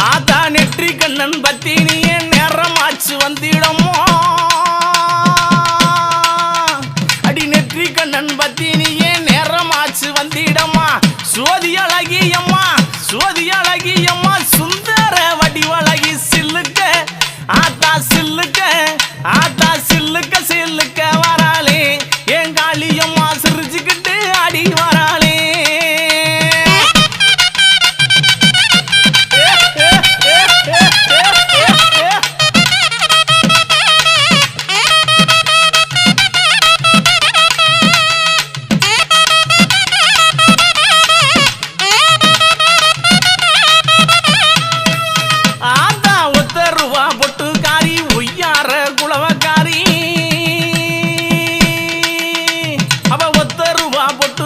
ஆதா நெற்றி கண்ணன் பத்தினிய நேரமாச்சு வந்திடமோ? அடி நெற்றி கண்ணன் பத்தினிய நேரமாச்சு வந்திடமா? சோதி அழகியம்மா சோதி அழகியம்மா சுந்தர வடிவழகி சில்லுக்க ஆத்தா சில்லுக்க ஆத்தா சில்லுக்க சில்லுக்க vou botar